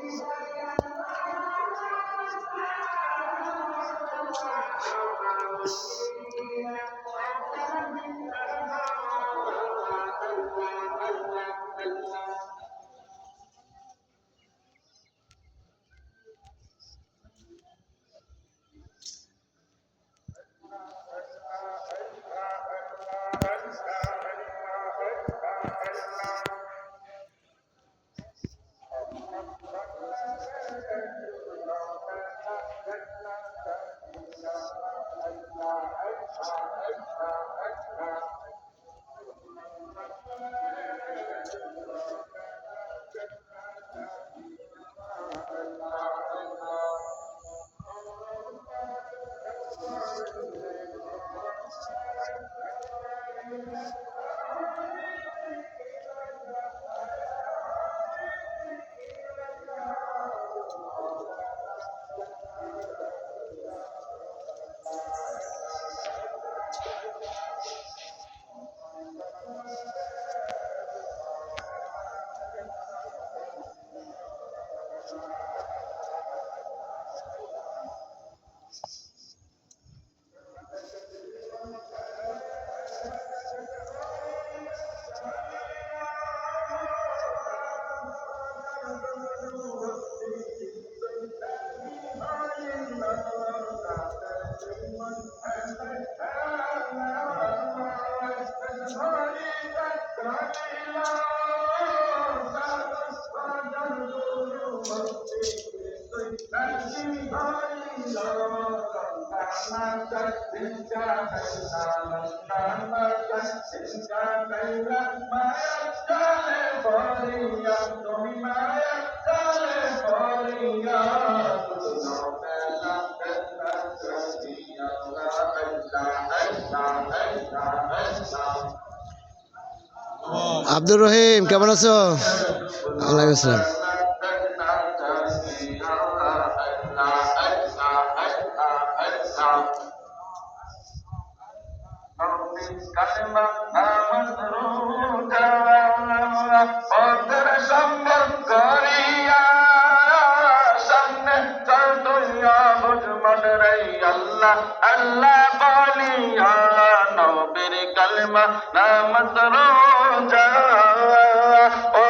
Thank you. Abdur Rahim কেমন আছো? আল্লাহ কাসিমা আল্লাহ বলিয়া নবীর কলমা নাম সরো যা ও